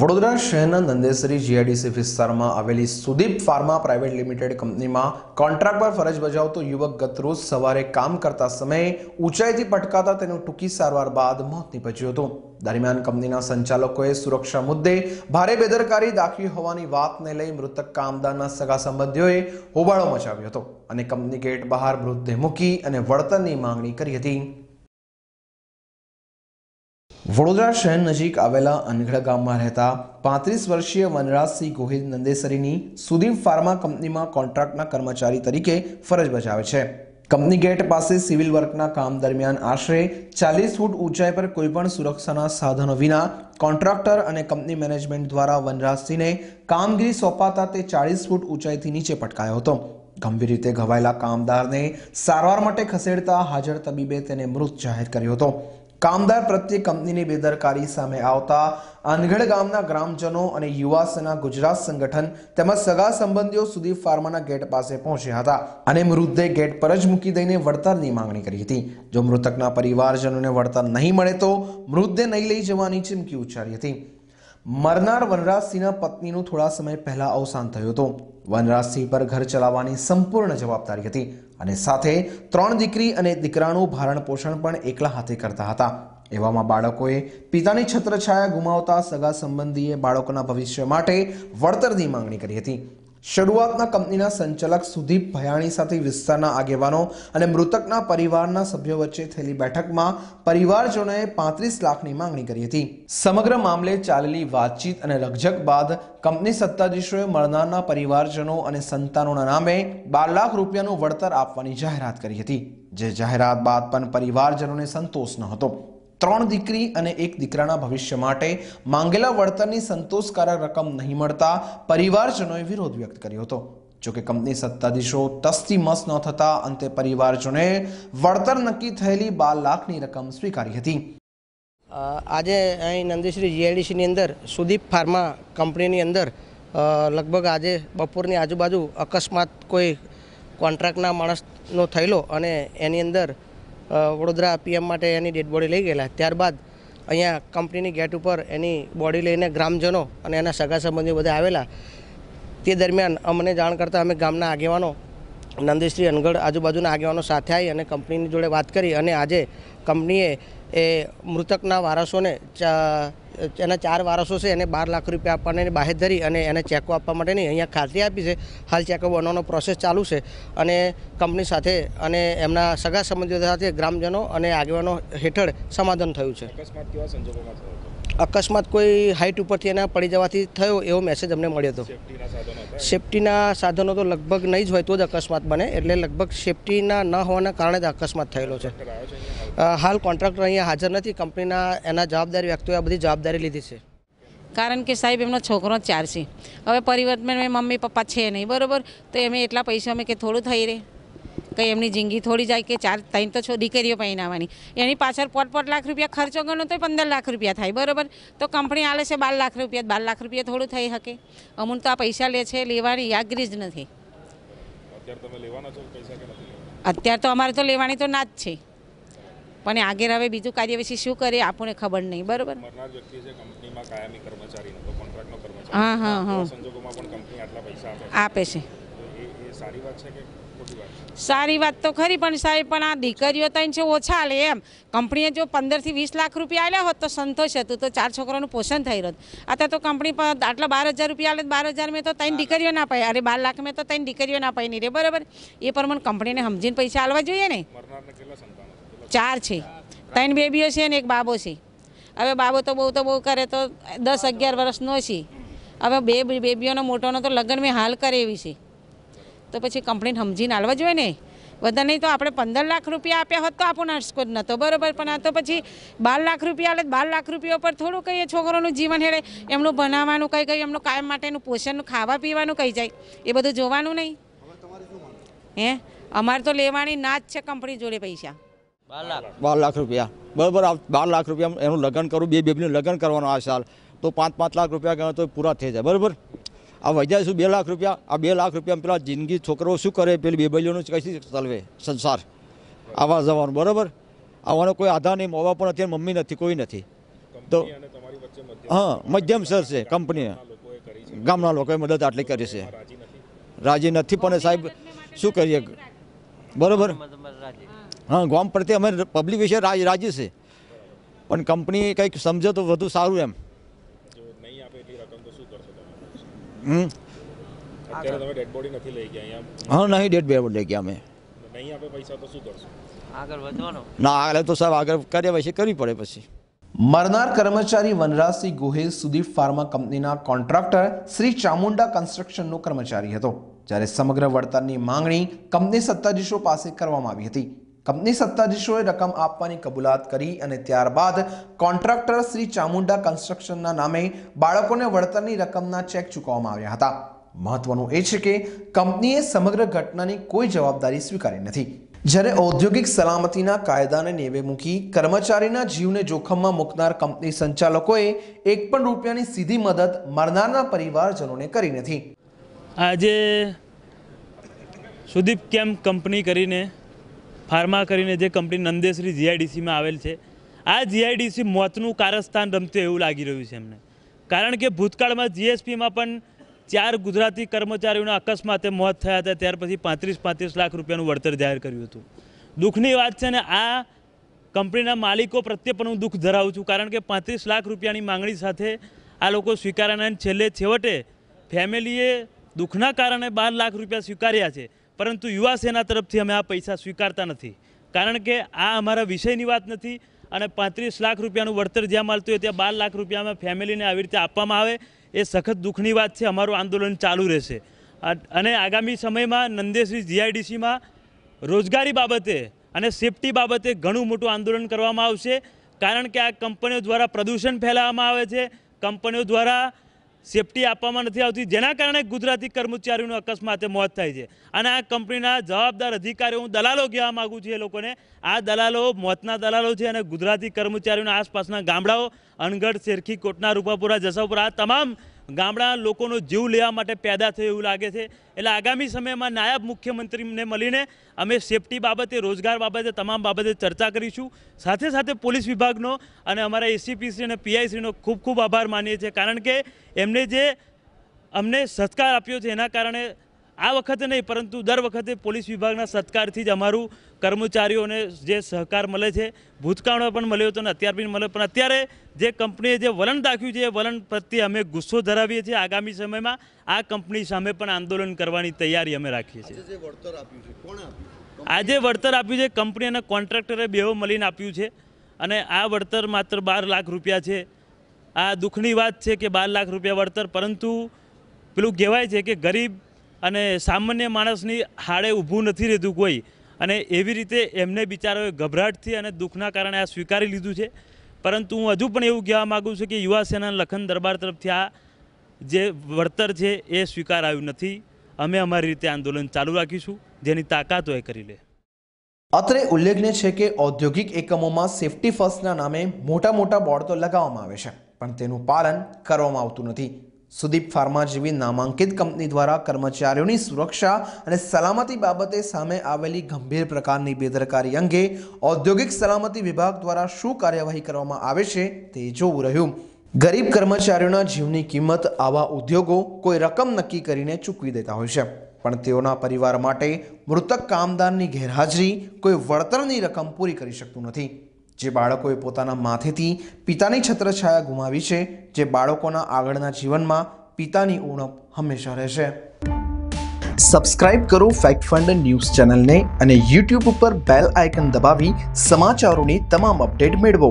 વડોદરા, શહેરના નંદેસરી જીઆઈડીસી વિસ્તારમાં આવેલી સુદીપ ફાર્મા પ્રાઇવેટ લિમિટેડ કંપનીમાં કોન્ટ્રાક્ટ પર ફરજ બજાવતો યુવક ગતરોજ સવારે કામ કરતા સમયે ઊંચાઈથી પટકાતા તેનું ટૂંકી સારવાર બાદ મોત નીપજ્યું હતું. દરમિયાન કંપનીના સંચાલકોએ સુરક્ષા મુદ્દે ભારે બેદરકારી દાખવી હોવાની વાતને લઈ મૃતક કામદારના સગા સંબંધીઓએ હોબાળો મચાવ્યો હતો અને કંપની ગેટ બહાર મૃતદેહ મૂકી અને વળતરની માંગણી કરી હતી. વડોદરા શહેર નજીક આવેલા અનગઢ ગામમાં રહેતા પાંત્રીસ વર્ષીય વનરાજસિંહ ગોહિલ નંદેસરીની સુદીપ ફાર્મા કંપનીમાં કોન્ટ્રાક્ટના કર્મચારી તરીકે ફરજ બજાવે છે. કંપની ગેટ પાસે સિવિલ વર્કના કામ દરમિયાન આશરે ચાલીસ ફૂટ ઊંચાઈ પર કોઈપણ સુરક્ષાના સાધનો વિના કોન્ટ્રાક્ટર અને કંપની મેનેજમેન્ટ દ્વારા વનરાજસિંહને કામગીરી સોંપાતા તે ચાળીસ ફૂટ ઊંચાઈથી નીચે પટકાયો હતો. ગંભીર રીતે ઘવાયેલા કામદારને સારવાર માટે ખસેડતા હાજર તબીબે તેને મૃત જાહેર કર્યો હતો. કામદાર પ્રત્યે કંપનીની બેદરકારી સામે આવતા આનગઢ ગામના ગ્રામજનો અને યુવા સેના ગુજરાત સંગઠન તેમજ સગા સંબંધીઓ સુધી ફાર્માના ગેટ પાસે પહોંચ્યા હતા અને મૃતદેહ ગેટ પર જ મૂકી દઈને વળતરની માંગણી કરી હતી. જો મૃતકના પરિવારજનોને વળતર નહીં મળે તો મૃતદેહ નહીં લઈ જવાની ચીમકી ઉચ્ચારી હતી. મરનાર વનરાજસિંહના પત્નીનું થોડા સમય પહેલા અવસાન થયું હતું. વનરાજસિંહ પર ઘર ચલાવવાની સંપૂર્ણ જવાબદારી હતી. અને સાથે ત્રણ દીકરી અને દીકરાનું ભારણ પોષણ પણ એકલા હાથે કરતા હતા. એવામાં બાળકોએ પિતાની છત્રછાયા ગુમાવતા સગા સંબંધીએ બાળકોના ભવિષ્ય માટે વળતરની માંગણી કરી હતી. શરૂઆતના કંપનીના સંચાલક સુદીપ ભયાણી સાથે વિસ્તારના આગેવાનો અને મૃતકના પરિવારના સભ્યો વચ્ચે થયેલી બેઠકમાં પરિવારજનોએ પાંત્રીસ લાખની માંગણી કરી હતી. સમગ્ર મામલે ચાલેલી વાતચીત અને રકઝક બાદ કંપની સત્તાધીશોએ મળનારના પરિવારજનો અને સંતાનોના નામે બાર લાખ રૂપિયાનું વળતર આપવાની જાહેરાત કરી હતી. જે જાહેરાત બાદ પણ પરિવારજનોને સંતોષ ન હતો. ત્રણ દીકરી અને એક દીકરાના ભવિષ્ય માટે માંગેલા વળતરની સંતોષકારક રકમ નહીં મળતા પરિવારજનોએ વિરોધ વ્યક્ત કર્યો હતો. જોકે કંપની સત્તાધીશો તસ્તી મસ ન થતા અંતે પરિવારજનોએ વળતર નક્કી થયેલી બાર લાખની રકમ સ્વીકારી હતી. આજે અહીં નંદીશ્રી જીઆઈડીસીની અંદર સુદીપ ફાર્મા કંપનીની અંદર લગભગ આજે બપોરની આજુબાજુ અકસ્માત કોઈ કોન્ટ્રાક્ટના માણસનો થયેલો અને એની અંદર વડોદરા પીએમ માટે એની ડેડ બોડી લઈ ગયેલા. ત્યારબાદ અહીંયા કંપનીની ગેટ ઉપર એની બોડી લઈને ગ્રામજનો અને એના સગા સંબંધીઓ બધા આવેલા. તે દરમિયાન અમને જાણ કરતાં અમે ગામના આગેવાનો નંદીશ્રી અનગઢ આજુબાજુના આગેવાનો સાથે આવી અને કંપનીની જોડે વાત કરી અને આજે કંપનીએ એ મૃતકના વારસોને ચા- એના ચાર વારસો છે એને બાર લાખ રૂપિયા આપવાની બાહેધરી અને એને ચેકો આપવા માટેની અહીંયા ખાતરી આપી છે. હાલ ચેકો બનવાનો પ્રોસેસ ચાલુ છે અને કંપની સાથે અને એમના સગા સંબંધીઓ સાથે ગ્રામજનો અને આગેવાનો હેઠળ સમાધાન થયું છે. અકસ્માત કોઈ હાઇટ ઉપરથી એના પડી જવાથી થયો એવો મેસેજ અમને મળ્યો હતા. સેફટીના સાધનો તો લગભગ નહીં જ હોય તો જ અકસ્માત બને. એટલે લગભગ સેફટીના ન હોવાના કારણે જ અકસ્માત થયેલો છે. હાલ કોન્ટ્રાક્ટર અહીંયા હાજર નથી. કંપનીના એના જવાબદારી વ્યક્તિઓએ આ બધી જવાબદારી લીધી છે. કારણ કે સાહેબ એમનો છોકરો જ ચાર છે. હવે પરિવર્તન મમ્મી પપ્પા છે નહીં બરોબર? તો એમ એટલા પૈસા અમે કે થોડું થઈ રહે. કંઈ એમની જિંદગી થોડી જાય કે ચાર ત્રણ તો છો દીકરીઓ પહેરાવવાની એની પાછળ પોટ પોટ લાખ રૂપિયા ખર્ચો ગણો તો પંદર લાખ રૂપિયા થાય બરોબર? તો કંપની આલે છે બાર લાખ રૂપિયા બાર લાખ રૂપિયા થોડું થઈ શકે. અમુક તો આ પૈસા લે છે લેવાની યાગરી જ નથી. અત્યારે તમે લેવાના છો પૈસા કે નથી લેવાના? અત્યારે તો અમારે તો લેવાની તો ના જ છે. પણ આગળ હવે બીજું કાર્ય વિશે શું કરીએ આપણને ખબર નહીં બરોબર? હા હા હા. આપે છે. સારી વાત તો ખરી પણ સાહેબ પણ આ દીકરીઓ ત્રણ છે ઓછા લે એમ. કંપનીએ જો પંદરથી વીસ લાખ રૂપિયા આલ્યા હોત તો સંતોષ હતું તો ચાર છોકરાનું પોષણ થઈ રહ્યું અત્યારે તો કંપની પર આટલા બાર હજાર રૂપિયા આલે બાર હજાર મેં તો ત્રણ દીકરીઓ ના પાય અરે બાર લાખ મેં તો ત્રણ દીકરીઓ ના પાય નહીં રે બરાબર? એ પ્રમાણે કંપનીને સમજીને પૈસા આલવા જોઈએ ને? ચાર છે. ત્રણ બેબીઓ છે ને એક બાબો છે. હવે બાબો તો બહુ તો બહુ કરે તો દસ અગિયાર વર્ષનો છે. હવે બે બેબીઓનો મોટોનો તો લગ્ન મેં હાલ કરે એવી છે. તો પછી કંપનીને સમજીને હાલવા જોઈએ ને. બધા નહીં તો આપણે પંદર લાખ રૂપિયા આપ્યા હોત તો આપણો અટસ્કો જ નહોતો બરોબર, પણ આ તો પછી બાર લાખ રૂપિયા આલે બાર લાખ રૂપિયા પર થોડું કહીએ છોકરોનું જીવન હેડે. એમનું ભણાવવાનું કંઈ કઈ, એમનું કાયમ માટેનું પોષણનું ખાવા પીવાનું કહી જાય. એ બધું જોવાનું નહીં. હે? અમારે તો લેવાની ના જ છે કંપની જોડે પૈસા. બાર લાખ. રૂપિયા. બરાબર આ બાર લાખ રૂપિયા એનું લગ્ન કરું બે બેબીનું લગ્ન કરવાનું આ સાલ. તો પાંચ પાંચ લાખ રૂપિયા ગણો તો પૂરા થઈ જાય. બરાબર? આ વજાય શું? બે લાખ રૂપિયા. આ બે લાખ રૂપિયા પેલા જિંદગી છોકરો શું કરે? પેલી બેબલીઓનું કઈ ચલવે? સંસાર. આવા જવાનું. બરાબર? આવવાનો કોઈ આધાર નહીં. મોવા પણ નથી મમ્મી નથી કોઈ નથી. તો અને તમારી વચ્ચે મધ્ય હા મધ્યમ સર છે કંપની. ગામના લોકોએ મદદ આટલી કરી છે. રાજી નથી. પણ સાહેબ શું કરીએ? બરોબર? હા ગામ પ્રત્યે અમે પબ્લિક વિશે રાજી રાજી છે પણ કંપની કંઈક સમજે તો વધુ સારું એમ. જો નહીં ડેડ બોડી લઈ ગયા હા નહીં ડેટ બે લઈ ગયા અમે. નહીં આપે પૈસા તો શું કરશો? ના આગળ તો સાહેબ આગળ કાર્યવાહી કરવી પડે પછી. મરનાર કર્મચારી વનરાજસિંહ ગોહિલ સુદીપ ફાર્મા કંપનીના કોન્ટ્રાક્ટર શ્રી ચામુંડા કન્સ્ટ્રક્શનનો કર્મચારી હતો જ્યારે સમગ્ર વળતરની માંગણી કંપની સત્તાધીશો પાસે કરવામાં આવી હતી. કંપની સત્તાધીશોએ રકમ આપવાની કબૂલાત કરી અને ત્યારબાદ કોન્ટ્રાક્ટર શ્રી ચામુંડા કન્સ્ટ્રક્શનના નામે બાળકોને વળતરની રકમના ચેક ચૂકવવામાં આવ્યા હતા. મહત્વનું એ છે કે કંપનીએ સમગ્ર ઘટનાની કોઈ જવાબદારી સ્વીકારી નથી. જ્યારે ઔદ્યોગિક સલામતીના કાયદાને નેવે મૂકી કર્મચારીના જીવને જોખમમાં મૂકનાર કંપની સંચાલકોએ એક પણ રૂપિયાની સીધી મદદ મરનારના પરિવારજનોને કરી નથી. આજે સુદીપ કેમ કંપની કરીને ફાર્મા કરીને જે કંપની નંદેશ્રી જીઆઈડીસીમાં આવેલ છે, આ જીઆઈડીસી મોતનું કારસ્થાન રમતું એવું લાગી રહ્યું છે એમને. કારણ કે ભૂતકાળમાં જીએસપીમાં પણ ચાર ગુજરાતી કર્મચારીઓના અકસ્માતે મોત થયા હતા, ત્યાર પછી પાંત્રીસ પાંત્રીસ લાખ રૂપિયાનું વળતર જાહેર કર્યું હતું. દુઃખની વાત છે ને, આ કંપનીના માલિકો પ્રત્યે પણ હું દુઃખ ધરાવું છું, કારણ કે પાંત્રીસ લાખ રૂપિયાની માંગણી સાથે આ લોકો સ્વીકાર્યાના છેલ્લે છેવટે ફેમિલીએ દુઃખના કારણે બાર લાખ રૂપિયા સ્વીકાર્યા છે. પરંતુ યુવા સેના તરફથી અમે આ પૈસા સ્વીકારતા નથી. કારણ કે આ અમારા વિષયની વાત નથી અને પાંત્રીસ લાખ રૂપિયાનું વળતર જ્યાં મળતું હોય ત્યાં બાર લાખ રૂપિયા અમે ફેમિલીને આવી રીતે આપવામાં આવે, એ સખત દુઃખની વાત છે. અમારું આંદોલન ચાલુ રહેશે. અને આગામી સમયમાં નંદેશ્રી જીઆઈડીસીમાં રોજગારી બાબતે અને સેફટી બાબતે ઘણું મોટું આંદોલન કરવામાં આવશે. કારણ કે આ કંપનીઓ દ્વારા પ્રદૂષણ ફેલાવવામાં આવે છે. કંપનીઓ દ્વારા સેફટી આપવામાં નથી આવતી, જેના કારણે ગુજરાતી કર્મચારીઓનું અકસ્માતે મોત થાય છે. અને આ કંપનીના જવાબદાર અધિકારીઓ, હું દલાલો કહેવા માગું છું એ લોકોને, આ દલાલો મોતના દલાલો છે અને ગુજરાતી કર્મચારીઓના આસપાસના ગામડાઓ, અનગઢ, શેરખી, કોટના, રૂપાપુરા જસાપુરા તમામ ગામડા લોકોનો જીવ લેવા માટે પેદા થયો એવું લાગે છે. એટલે આગામી સમયમાં નાયબ મુખ્યમંત્રીને મળીને અમે સેફટી બાબતે, રોજગાર બાબતે તમામ બાબતે ચર્ચા કરીશું. સાથે સાથે પોલીસ વિભાગનો અને અમારા એસીપીસી અને પીઆઈસીનો ખૂબ ખૂબ આભાર માનીએ છીએ. કારણ કે એમને જે અમને સત્કાર આપ્યો છે, એના કારણે આ વખતે નહીં પરંતુ દર વખતે પોલીસ વિભાગના સત્કારથી જ અમારું કર્મચારીઓને જે સહકાર મળે છે ભૂતકાળમાં પણ મળ્યો હતો અને અત્યારે પણ મળે પણ અત્યારે જે કંપનીએ જે વલણ દાખ્યું છે એ વલણ પ્રત્યે અમે ગુસ્સો ધરાવીએ છીએ. આગામી સમયમાં આ કંપની સામે પણ આંદોલન કરવાની તૈયારી અમે રાખીએ છીએ. આજે વળતર આપ્યું છે કંપની અને કોન્ટ્રાક્ટરે બેહો મળીને આપ્યું છે. અને આ વળતર માત્ર બાર લાખ રૂપિયા છે. આ દુઃખની વાત છે કે બાર લાખ રૂપિયા વળતર પરંતુ પેલું કહેવાય છે કે ગરીબ અને સામાન્ય માણસની હાડે ઊભું નથી રહેતું કોઈ. અને એવી રીતે એમને બિચારાઓએ ગભરાટથી અને દુઃખના કારણે આ સ્વીકારી લીધું છે. પરંતુ હું હજુ પણ એવું કહેવા માગું છું કે યુવા સેના લખન દરબાર તરફથી આ જે વળતર છે એ સ્વીકારાયું નથી. અમે અમારી રીતે આંદોલન ચાલુ રાખીશું. જેની તાકાત એ કરી લે. અત્રે ઉલ્લેખનીય છે કે ઔદ્યોગિક એકમોમાં સેફ્ટી ફર્સ્ટના નામે મોટા મોટા બોર્ડ તો લગાવવામાં આવે છે. પણ તેનું પાલન કરવામાં આવતું નથી. સુદીપ ફાર્મા જેવી નામાંકિત કંપની દ્વારા કર્મચારીઓની સુરક્ષા અને સલામતી બાબતે સામે આવેલી ગંભીર પ્રકારની બેદરકારી અંગે ઔદ્યોગિક સલામતી વિભાગ દ્વારા શું કાર્યવાહી કરવામાં આવે છે તે જોવું રહ્યું. ગરીબ કર્મચારીઓના જીવની કિંમત આવા ઉદ્યોગો કોઈ રકમ નક્કી કરીને ચૂકવી દેતા હોય છે. પણ તેઓના પરિવાર માટે મૃતક કામદારની ગેરહાજરી કોઈ વળતરની રકમ પૂરી કરી શકતું નથી. જે બાળકોએ પોતાના માથેથી પિતાની છત્રછાયા ગુમાવી છે, જે બાળકોના આગળના જીવનમાં પિતાની ઉણપ હંમેશા રહેશે. સબસ્ક્રાઇબ કરો ફેક્ટ ફંડ ન્યૂઝ ચેનલને અને યુટ્યુબ ઉપર બેલ આઇકન દબાવી સમાચારોની તમામ અપડેટ મેળવો.